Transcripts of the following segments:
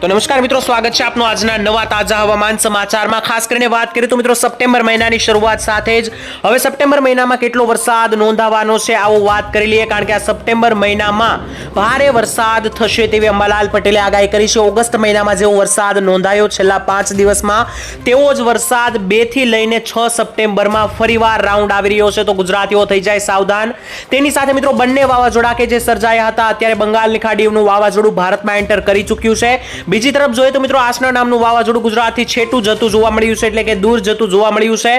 તો નમસ્કાર મિત્રો, સ્વાગત છે આપનું આજના નવા તાજા હવામાન સમાચારમાં. ખાસ કરીને વાત કરીએ તો મિત્રો, સપ્ટેમ્બર મહિનાની શરૂઆત સાથે જ હવે સપ્ટેમ્બર મહિનામાં કેટલો વરસાદ નોંધાવાનો છે આવો વાત કરી લઈએ, કારણ કે આ સપ્ટેમ્બર મહિનામાં ભારે વરસાદ થશે તેવી અંબાલાલ પટેલે આગાહી કરી છે. ઓગસ્ટ મહિનામાં જેવો વરસાદ નોંધાયો છેલ્લા પાંચ દિવસમાં, તેવો જ વરસાદ બેથી લઈને છ સપ્ટેમ્બરમાં ફરીવાર રાઉન્ડ આવી રહ્યો છે. તો ગુજરાતીઓ થઈ જાય સાવધાન. તેની સાથે મિત્રો, બંને વાવાઝોડા કે જે સર્જાયા હતા, અત્યારે બંગાળની ખાડીનું વાવાઝોડું ભારતમાં એન્ટર કરી ચૂક્યું છે. બીજી તરફ જોઈએ તો મિત્રો આસના નામનું વાવાઝોડું ગુજરાતથી છેટું જતું જોવા મળ્યું છે એટલે કે દૂર જતું જોવા મળ્યું છે.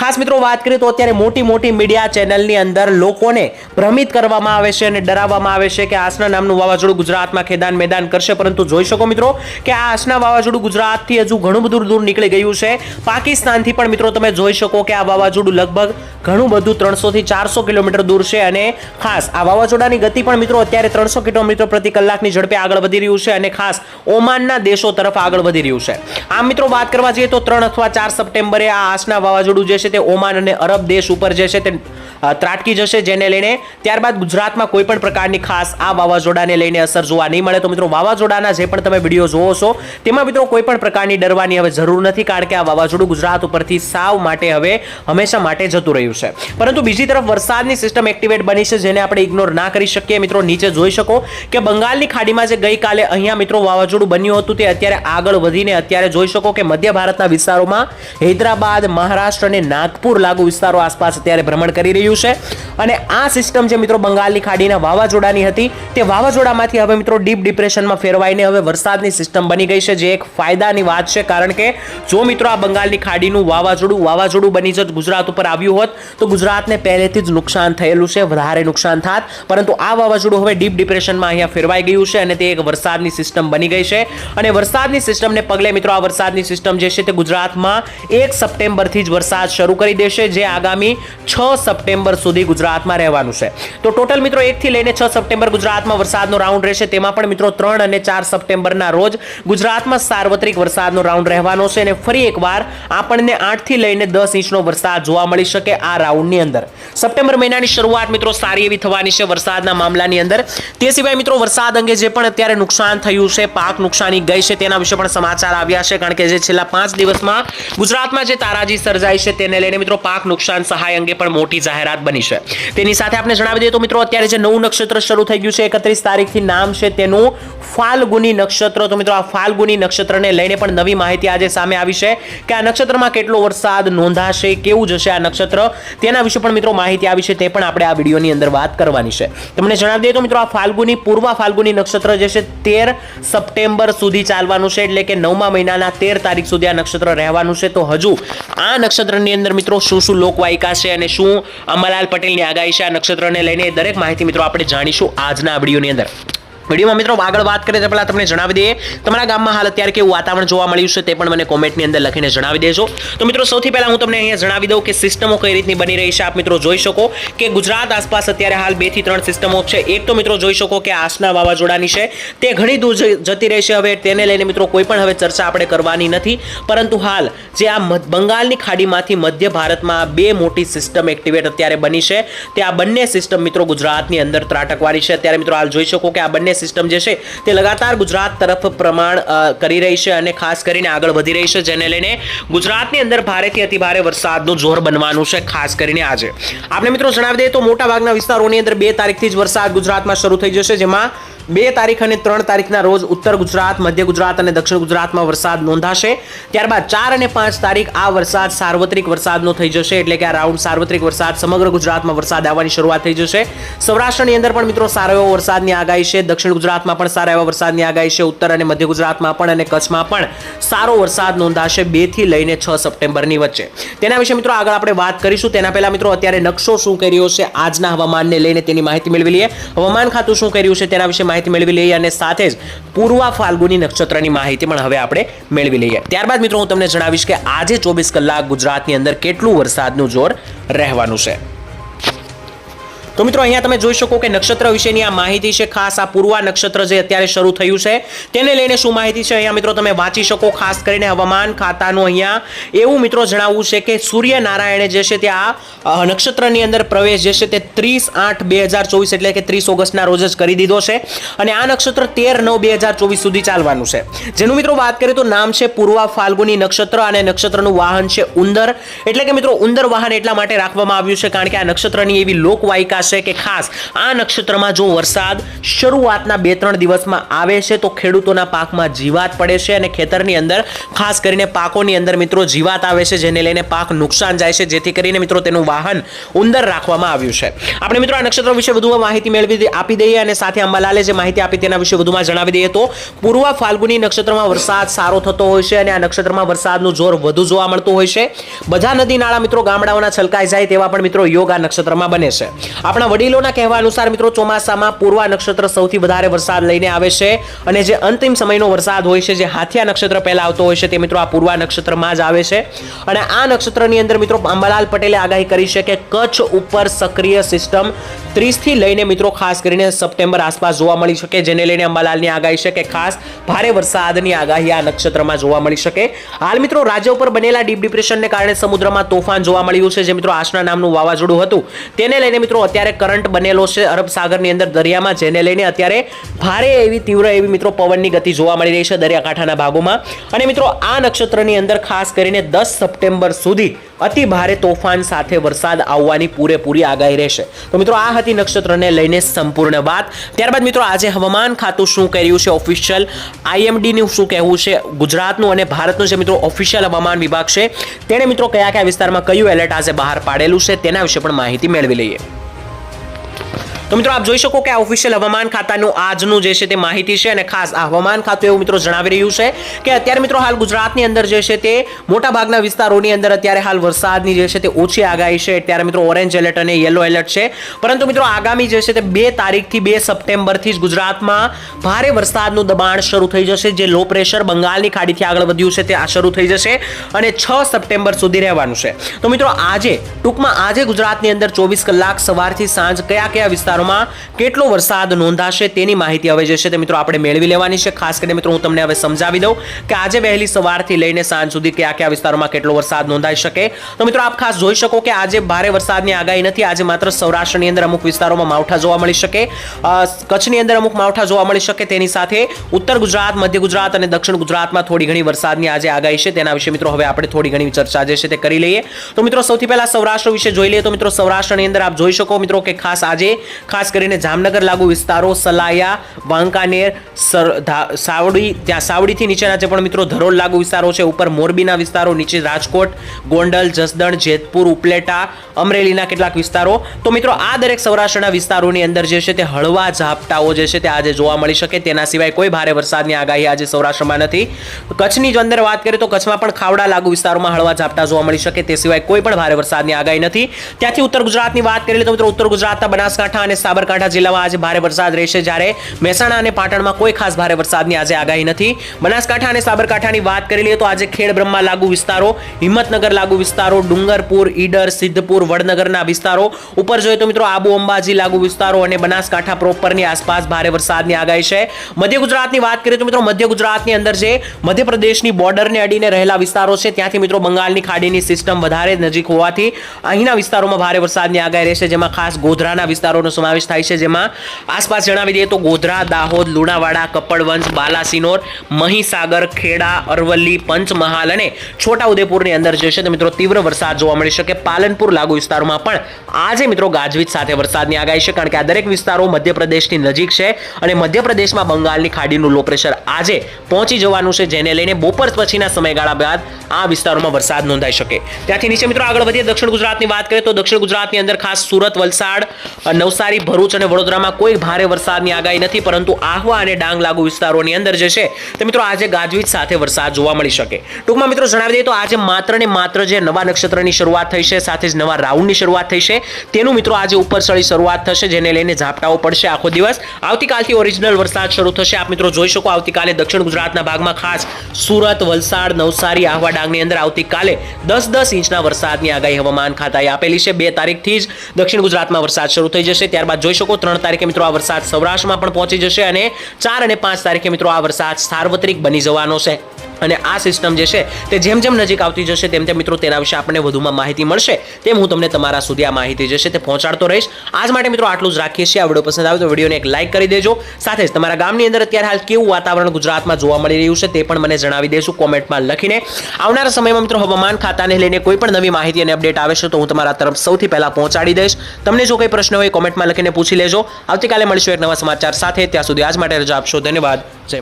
ખાસ મિત્રો વાત કરીએ તો અત્યારે મોટી મોટી મીડિયા ચેનલની અંદર લોકોને ભ્રમિત કરવામાં આવે છે અને ડરાવવામાં આવે છે કે આસના નામનું વાવાઝોડું ગુજરાતમાં ખેદાન મેદાન કરશે. પરંતુ જોઈ શકો મિત્રો કે આ આસના વાવાઝોડું ગુજરાતથી હજુ ઘણું બધું દૂર નીકળી ગયું છે. પાકિસ્તાનથી પણ મિત્રો તમે જોઈ શકો કે આ વાવાઝોડું લગભગ ઘણું બધું ત્રણસોથી ચારસો કિલોમીટર દૂર છે અને ખાસ આ વાવાઝોડાની ગતિ પણ મિત્રો અત્યારે ત્રણસો કિલોમીટર પ્રતિ કલાકની ઝડપે આગળ વધી રહ્યું છે અને ખાસ ઓમાનના દેશો તરફ આગળ વધી રહ્યું છે. આમ મિત્રો વાત કરવા જઈએ તો ત્રણ અથવા ચાર સપ્ટેમ્બરે આ આસના વાવાઝોડું જે છે તે ઓમાન અને અરબ દેશ ઉપર જે છે તે ત્રાટકી જશે, જેને લઈને ત્યારબાદ ગુજરાતમાં કોઈ પણ પ્રકારની ખાસ આ વાવાઝોડાને લઈને અસર જોવા નહીં મળે. તો મિત્રો વાવાઝોડાના જે પણ તમે વીડિયો જોવો છો, તેમાં મિત્રો કોઈ પણ પ્રકારની ડરવાની હવે જરૂર નથી, કારણ કે આ વાવાઝોડું ગુજરાત ઉપરથી સાવ માટે હવે હંમેશા માટે જતું રહ્યું છે. પરંતુ બીજી તરફ વરસાદની સિસ્ટમ એક્ટિવેટ બની છે, જેને આપણે ઇગ્નોર ના કરી શકીએ. મિત્રો નીચે જોઈ શકો કે બંગાળની ખાડીમાં જે ગઈકાલે અહીંયા મિત્રો વાવાઝોડું બન્યું હતું તે અત્યારે આગળ વધીને અત્યારે જોઈ શકો કે મધ્ય ભારતના વિસ્તારોમાં હૈદરાબાદ, મહારાષ્ટ્ર અને નાગપુર લાગુ વિસ્તારો આસપાસ અત્યારે ભ્રમણ કરી રહ્યું છે. અને આ સિસ્ટમ જે મિત્રો બંગાળની ખાડીના વાવાઝોડાની હતી, તે વાવાઝોડામાંથી હવે મિત્રો ડીપ ડિપ્રેશનમાં ફેરવાઈને હવે વરસાદની સિસ્ટમ બની ગઈ છે, જે એક ફાયદાની વાત છે. કારણ કે જો મિત્રો આ બંગાળની ખાડીનું વાવાઝોડું વાવાઝોડું બની જત ગુજરાત ઉપર આવ્યું હોત, તો ગુજરાતને પહેલેથી જ નુકસાન થયેલું છે, વધારે નુકસાન થાત. પરંતુ આ વાવાઝોડું હવે ડીપ ડિપ્રેશનમાં અહીંયા ફેરવાઈ ગયું છે અને તે એક વરસાદની સિસ્ટમ બની ગઈ છે. અને વરસાદની સિસ્ટમને પગલે મિત્રો આ વરસાદની સિસ્ટમ જે છે તે ગુજરાતમાં એક સપ્ટેમ્બરથી જ વરસાદ શરૂ કરી દેશે, જે આગામી છ સપ્ટેમ્બર સુધી ગુજરાતમાં રહેવાનું છે. તો ટોટલ મિત્રો એકથી લઈને છ સપ્ટેમ્બર ગુજરાતમાં વરસાદનો રાઉન્ડ રહેશે. તેમાં પણ મિત્રો ત્રણ અને ચાર સપ્ટેમ્બરના રોજ ગુજરાતમાં સાર્વત્રિક વરસાદનો રાઉન્ડ રહેવાનો છે અને ફરી એકવાર આપણને આઠથી લઈને દસ ઇંચનો વરસાદ જોવા મળી શકે આ રાઉન્ડની અંદર. સપ્ટેમ્બર મહિનાની શરૂઆત મિત્રો સારી એવી થવાની છે વરસાદના મામલાની અંદર. તે સિવાય મિત્રો વરસાદ અંગે જે પણ અત્યારે નુકસાન થયું છે, પાક નુકસાની ગઈ છે તેના વિશે પણ સમાચાર આવ્યા છે. કારણ કે જે છેલ્લા પાંચ દિવસમાં ગુજરાતમાં જે તારાજી સર્જાઈ છે તેને લઈને મિત્રો પાક નુકસાન સહાય અંગે પણ મોટી જાહેરાત બની છે. તેની સાથે આપણે જણાવી દઈએ તો મિત્રો, અત્યારે જે નવું નક્ષત્ર શરૂ થઈ ગયું છે, એકત્રીસ તારીખથી નામ છે તેનું ફાલ્ગુની નક્ષત્ર. તો મિત્રો, આ ફાલ્ગુની નક્ષત્રને લઈને પણ નવી માહિતી આજે સામે આવી છે કે આ નક્ષત્રમાં કેટલો વરસાદ નોંધાશે, કેવું જશે આ નક્ષત્ર, તેના વિશે પણ મિત્રો માહિતી આવી છે, તે પણ આપણે આ વિડીયોની અંદર વાત કરવાની છે. તમને જણાવી દઈએ તો મિત્રો, આ ફાલ્ગુની, પૂર્વ ફાલ્ગુની નક્ષત્ર જે છે, તેર સપ્ટેમ્બર સુધી ચાલવાનું છે, એટલે કે નવમા મહિનાના તેર તારીખ સુધી આ નક્ષત્ર રહેવાનું છે. તો હજુ આ નક્ષત્રની અંદર મિત્રો, શું શું લોકવાયિકા છે અને શું અમરલાલ પટેલની આગાહી છે આ નક્ષત્રને લઈને દરેક માહિતી મિત્રો આપણે જાણીશું આજના આ વિડીયોની અંદર. વિડીયોમાં મિત્રો આગળ વાત કરીએ તે પહેલાં તમને જણાવી દઈએ. તમારા ગામમાં હાલ અત્યારે કેવું વાતાવરણ જોવા મળ્યું છે તે પણ મને કોમેન્ટની અંદર લખીને જણાવી દેજો. તો મિત્રો, સૌથી પહેલાં હું તમને અહીંયા જણાવી દઉં કે સિસ્ટમો કઈ રીતની બની રહી છે, આપ મિત્રો જોઈ શકો કે ગુજરાત આસપાસ અત્યારે હાલ બેથી ત્રણ સિસ્ટમો છે. એક તો મિત્રો જોઈ શકો કે આસના વાવાઝોડાની છે, તે ઘણી દૂર જતી જતી રહેશે હવે તેને લઈને મિત્રો કોઈ પણ હવે ચર્ચા આપણે કરવાની નથી. પરંતુ હાલ જે આ બંગાળની ખાડીમાંથી મધ્ય ભારતમાં બે મોટી સિસ્ટમ એક્ટિવેટ અત્યારે બની છે. તે આ બંને સિસ્ટમ મિત્રો ગુજરાતની અંદર ત્રાટકવાની છે. અત્યારે મિત્રો હાલ જોઈ શકો કે આ બંને સિસ્ટમ જે છે તે લગાતાર ગુજરાત તરફ પ્રમાણ કરી રહી છે અને ખાસ કરીને આગળ વધી રહી છે, જેને લઈને ગુજરાતની અંદર ભારેથી અતિભારે વરસાદનું જોર બનવાનું છે, ખાસ કરીને આજે. આપણે મિત્રો જણાવી દઈએ તો મોટાભાગના વિસ્તારોની અંદર બે તારીખથી જ વરસાદ ગુજરાતમાં શરૂ થઈ જશે, જેમાં બે તારીખ અને ત્રણ તારીખના રોજ ઉત્તર ગુજરાત, મધ્ય ગુજરાત અને દક્ષિણ ગુજરાતમાં વરસાદ નોંધાશે. ત્યારબાદ ચાર અને પાંચ તારીખ આ વરસાદ સાર્વત્રિક વરસાદનો થઈ જશે, એટલે કે આ રાઉન્ડ સાર્વત્રિક વરસાદ સમગ્ર ગુજરાતમાં વરસાદ આવવાની શરૂઆત થઈ જશે. સૌરાષ્ટ્રની અંદર પણ મિત્રો સારો એવો વરસાદની આગાહી છે, દક્ષિણ ગુજરાતમાં પણ સારા એવા વરસાદની આગાહી છે, ઉત્તર અને મધ્ય ગુજરાતમાં પણ અને કચ્છમાં પણ સારો વરસાદ નોંધાશે બેથી લઈને છ સપ્ટેમ્બરની વચ્ચે. તેના વિશે મિત્રો આગળ આપણે વાત કરીશું. તેના પહેલાં મિત્રો અત્યારે નકશો શું કરી રહ્યો છે, આજના હવામાનને લઈને તેની માહિતી મેળવી લઈએ. હવામાન ખાતું શું કર્યું છે તેના વિશે માહિતી મેળવી લઈએ અને સાથે જ પૂર્વા ફાલ્ગુની નક્ષત્રની માહિતી પણ હવે આપણે મેળવી લઈએ. ત્યારબાદ મિત્રો હું તમને જણાવીશ કે આજે ચોવીસ કલાક ગુજરાતની અંદર કેટલું વરસાદનું જોર રહેવાનું છે. તો મિત્રો, અહીંયા તમે જોઈ શકો કે નક્ષત્ર વિશેની આ માહિતી છે. ખાસ આ પૂર્વા નક્ષત્ર જે અત્યારે શરૂ થયું છે, તેને લઈને શું માહિતી છે? અહીંયા મિત્રો, તમે વાંચી શકો. ખાસ કરીને હવામાન ખાતાનું અહીંયા એવું મિત્રો જણાવવું છે કે સૂર્યનારાયણે જે છે તે આ નક્ષત્રની અંદર પ્રવેશ જે છે તે ત્રીસ આઠ બે હજાર ચોવીસ એટલે કે ત્રીસ ઓગસ્ટના રોજ જ કરી દીધો છે અને આ નક્ષત્ર તેર નવ બે હજાર ચોવીસ સુધી ચાલવાનું છે. જેનું મિત્રો વાત કરીએ તો નામ છે પૂર્વા ફાલ્ગુની નક્ષત્ર અને નક્ષત્રનું વાહન છે ઉંદર. એટલે કે મિત્રો, ઉંદર વાહન એટલા માટે રાખવામાં આવ્યું છે કારણ કે આ નક્ષત્રની એવી લોકવાયકા છે કે ખાસ આ નક્ષત્રમાં જો વરસાદ શરૂઆતના બે ત્રણ દિવસમાં આવે છે, તો ખેડૂતોના પાકમાં જીવાત પડે છે અને ખેતરની અંદર, ખાસ કરીને પાકોની અંદર મિત્રો જીવાત આવે છે, જેને લઈને પાક નુકસાન જાય છે, જેથી કરીને મિત્રો તેનું વાહન ઉંદર રાખવામાં આવ્યું છે. આપણે મિત્રો આ નક્ષત્ર વિશે વધુ માહિતી મેળવી આપી દઈએ અને સાથે અંબાલાલે જે માહિતી આપી તેના વિશે વધુમાં જણાવી દઈએ તો, પૂર્વ ફાલ્ગુની નક્ષત્રમાં વરસાદ સારો થતો હોય છે અને આ નક્ષત્રમાં વરસાદનું જોર વધુ જોવા મળતું હોય છે. બધા નદી નાળા મિત્રો ગામડાઓના છલકાઈ જાય તેવા પણ મિત્રો યોગ આ નક્ષત્રમાં બને છે. આપણા વડીલોના કહેવા અનુસાર મિત્રો, ચોમાસામાં પૂર્વા નક્ષત્ર સૌથી વધારે વરસાદ લઈને આવે છે. અને જે અંતિમ સમયનો વરસાદ હોય છે, જે હાથિયા નક્ષત્ર પહેલા આવતો હોય છે, તે મિત્રો આ પૂર્વા નક્ષત્રમાં જ આવે છે. અને આ નક્ષત્રની અંદર મિત્રો, અંબાલાલ પટેલે આગાહી કરી છે કે કચ્છ ઉપર સક્રિય સિસ્ટમ ત્રીસથી લઈને મિત્રો, ખાસ કરીને સપ્ટેમ્બર આસપાસ જોવા મળી શકે, જેને લઈને અંબાલાલની આગાહી છે કે ખાસ ભારે વરસાદની આગાહી આ નક્ષત્રમાં જોવા મળી શકે. હાલ મિત્રો, રાજ્ય ઉપર બનેલા ડીપ ડિપ્રેશનને કારણે સમુદ્રમાં તોફાન જોવા મળ્યું છે, જે મિત્રો આશના નામનું વાવાઝોડું હતું. તેને લઈને મિત્રો, અત્યારે કરંટ બનેલો છે અરબ સાગરની અંદર દરિયામાં, જેને લઈને અત્યારે ભારે એવી તીવ્ર એવી મિત્રો પવનની ગતિ જોવા મળી રહી છે દરિયાકાંઠાના ભાગોમાં. અને મિત્રો, આ નક્ષત્રની અંદર ખાસ કરીને દસ સપ્ટેમ્બર સુધી અતિ ભારે તોફાન સાથે વરસાદ આવવાની પૂરેપૂરી આગાહી રહેશે. તો મિત્રો, આ હતી નક્ષત્રને લઈને સંપૂર્ણ વાત. ત્યારબાદ મિત્રો, આજે હવામાન ખાતું શું કહી રહ્યું છે? ઓફિશિયલ આઈએમડીનું શું કહેવું છે? ગુજરાતનું અને ભારતનું જે મિત્રો ઓફિશિયલ હવામાન વિભાગ છે, તેણે મિત્રો કયા કયા વિસ્તારમાં કયું એલર્ટ આજે બહાર પાડેલું છે તેના વિશે પણ માહિતી મેળવી લઈએ. તો મિત્રો આપ જોઈ શકો કે આ ઓફિશિયલ હવામાન ખાતાનું આજનું જે છે તે માહિતી છે અને ખાસ આ હવામાન ખાતું એવું મિત્રો જણાવી રહ્યું છે કે અત્યારે મિત્રો હાલ ગુજરાતની અંદર જે છે તે મોટા ભાગના વિસ્તારોની અંદર અત્યારે હાલ વરસાદની જે છે તે ઓછી આગાહી છે. ત્યારે મિત્રો ઓરેન્જ એલર્ટ અને યલો એલર્ટ છે. પરંતુ મિત્રો આગામી જે છે તે બે તારીખથી બે સપ્ટેમ્બરથી જ ગુજરાતમાં ભારે વરસાદનું દબાણ શરૂ થઈ જશે. જે લો પ્રેશર બંગાળની ખાડીથી આગળ વધ્યું છે તે આ શરૂ થઈ જશે અને છ સપ્ટેમ્બર સુધી રહેવાનું છે. તો મિત્રો આજે ટૂંકમાં આજે ગુજરાતની અંદર ચોવીસ કલાક સવારથી સાંજ કયા કયા વિસ્તારોમાં કેટલો વરસાદ નોંધાશે તેની માહિતી હવે જે છે તે મિત્રો આપણે મેળવી લેવાની છે. ખાસ કરીને મિત્રો હું તમને હવે સમજાવી દઉં કે આજે વહેલી સવારથી લઈને સાંજ સુધી કયા કયા વિસ્તારોમાં કેટલો વરસાદ નોંધાઈ શકે. તો મિત્રો આપ ખાસ જોઈ શકો કે આજે ભારે વરસાદની આગાહી નથી. આજે માત્ર સૌરાષ્ટ્રની અંદર અમુક વિસ્તારોમાં માવઠા જોવા મળી શકે. કચ્છની અંદર અમુક માવઠા જોવા મળી શકે. તેની સાથે ઉત્તર ગુજરાત, મધ્ય ગુજરાત અને દક્ષિણ ગુજરાતમાં થોડી ઘણી વરસાદની આજે આગાહી છે. તેના વિશે મિત્રો હવે આપણે થોડી ઘણી ચર્ચા જે છે તે કરી લઈએ. તો મિત્રો સૌથી પહેલા સૌરાષ્ટ્ર વિશે જોઈ લઈએ. તો મિત્રો સૌરાષ્ટ્રની અંદર આપ જોઈ શકો મિત્રો કે ખાસ આજે ખાસ કરીને જામનગર લાગુ વિસ્તારો, સલાયા, વાંકાનેર સાવડી, ત્યાં સાવડીથી નીચેના જે પણ મિત્રો, ધરોલ લાગુ વિસ્તારો છે. ઉપર મોરબીના વિસ્તારો, નીચે રાજકોટ, ગોંડલ, જસદણ, જેતપુર, ઉપલેટા, અમરેલીના કેટલાક વિસ્તારો. તો મિત્રો, આ દરેક સૌરાષ્ટ્રના વિસ્તારોની અંદર જે છે તે હળવા ઝાપટાઓ જે છે તે આજે જોવા મળી શકે. તેના સિવાય કોઈ ભારે વરસાદની આગાહી આજે સૌરાષ્ટ્રમાં નથી. કચ્છની જ અંદર વાત કરીએ તો કચ્છમાં પણ ખાવડા લાગુ વિસ્તારોમાં હળવા ઝાપટા જોવા મળી શકે. તે સિવાય કોઈ પણ ભારે વરસાદની આગાહી નથી. ત્યાંથી ઉત્તર ગુજરાતની વાત કરીએ તો મિત્રો, ઉત્તર ગુજરાતના બનાસકાંઠા અને સાબરકાંઠા જિલ્લામાં આજે ભારે વરસાદ રહેશે જ્યારે મહેસાણા અને પાટણમાં કોઈ ખાસ ભારે વરસાદની આજે આગાહી નથી. બનાસકાંઠા અને સાબરકાંઠાની વાત કરી લઈએ તો આજે ખેડ બ્રહ્મા લાગુ વિસ્તારો, હિંમતનગર લાગુ વિસ્તારો, ડુંગરપુર, ઈડર, સિદ્ધપુર, વડનગરના વિસ્તારો. ઉપર જોઈએ તો મિત્રો આબુ અંબાજી લાગુ વિસ્તારો અને બનાસકાંઠા પ્રોપરની આસપાસ ભારે વરસાદની આગાહી છે. મધ્ય ગુજરાતની વાત કરીએ તો મિત્રો મધ્ય ગુજરાતની અંદર જે મધ્યપ્રદેશની બોર્ડરને અડીને રહેલા વિસ્તારો છે, ત્યાંથી મિત્રો બંગાળની ખાડીની સિસ્ટમ વધારે નજીક હોવાથી અહીંના વિસ્તારોમાં ભારે વરસાદની આગાહી રહેશે, જેમાં ખાસ ગોધરાના વિસ્તારોનો સમાવેશ થાય છે, જેમાં આસપાસ જણાવી દઈએ તો ગોધરા, દાહોદ, લુણાવાડા, કપડવંશ, બાલાસિનોર, મહીસાગર, ખેડા, અરવલ્લી, પંચમહાલ અને છોટાઉદેપુરની અંદર જે છે તે મિત્રો તીવ્ર વરસાદ જોવા મળી શકે. પાલનપુર લાગુ વિસ્તારોમાં પણ આજે મિત્રો ગાજવીજ સાથે વરસાદની આગાહી છે, કારણ કે આ દરેક વિસ્તારો મધ્યપ્રદેશની નજીક છે અને મધ્યપ્રદેશમાં બંગાળની ખાડીનું લો પ્રેશર આજે પહોંચી જવાનું છે, જેને લઈને બપોર પછીના સમયગાળા બાદ આ વિસ્તારોમાં વરસાદ નોંધાઈ શકે. ત્યાંથી નીચે મિત્રો આગળ વધીએ, દક્ષિણ ગુજરાતની વાત કરીએ તો દક્ષિણ ગુજરાતની અંદર ખાસ સુરત, વલસાડ, નવસારી નવસારી ભરૂચ અને વડોદરામાં કોઈ ભારે વરસાદની આગાહી નથી, પરંતુ આહવા અને ડાંગ લાગુ વિસ્તારોની અંદર જે છે, તે મિત્રો આજે ગાજવીજ સાથે વરસાદ જોવા મળી શકે. ટૂંકમાં મિત્રો જણાવી દઈએ તો આજે માત્ર ને માત્ર જે નવા નક્ષત્રની શરૂઆત થઈ છે, સાથે જ નવા રાઉન્ડની શરૂઆત થઈ છે, તેનું મિત્રો આજે ઉપરસળી શરૂઆત થશે, જેને લઈને ઝાપટાઓ પડશે આખો દિવસ. આવતીકાલથી ઓરિજિનલ વરસાદ શરૂ થશે. આપ મિત્રો જોઈ શકો આવતીકાલે દક્ષિણ ગુજરાતના ભાગમાં ખાસ સુરત, વલસાડ, નવસારી, આહવા, ડાંગની અંદર આવતીકાલે દસ દસ ઇંચના વરસાદની આગાહી હવામાન ખાતાએ આપેલી છે. બે તારીખથી જ દક્ષિણ ગુજરાતમાં વરસાદ શરૂ થઈ જશે. ત્યારબાદ જોઈ શકો ત્રણ તારીખે મિત્રો આ વરસાદ સૌરાષ્ટ્રમાં પણ પહોંચી જશે અને ચાર અને પાંચ તારીખે મિત્રો આ વરસાદ સાર્વત્રિક બની જવાનો છે. અને આ સિસ્ટમ જે છે તે જેમ જેમ નજીક આવતી જશે, તેમ તેમ મિત્રો તેના વિશે આપણને વધુમાં માહિતી મળશે. તેમ હું તમને તમારા સુધી આ માહિતી જે છે તે પહોંચાડતો રહીશ. આજ માટે મિત્રો આટલું જ રાખીએ છીએ. આ વીડિયો પસંદ આવે તો વિડીયોને એક લાઇક કરી દેજો. સાથે જ તમારા ગામની અંદર અત્યારે હાલ કેવું વાતાવરણ ગુજરાતમાં જોવા મળી રહ્યું છે તે પણ મને જણાવી દેશું કોમેન્ટમાં લખીને. આવનારા સમયમાં મિત્રો હવામાન ખાતાને લઈને કોઈ પણ નવી માહિતી અને અપડેટ આવે છે તો હું તમારા તરફ સૌથી પહેલાં પહોંચાડી દઈશ. તમને જો કોઈ પ્રશ્ન હોય કોમેન્ટમાં લખીને પૂછી લેજો. આવતીકાલે મળીશું એક નવા સમાચાર સાથે. ત્યાં સુધી આજ માટે રજા આપશો. ધન્યવાદ. જય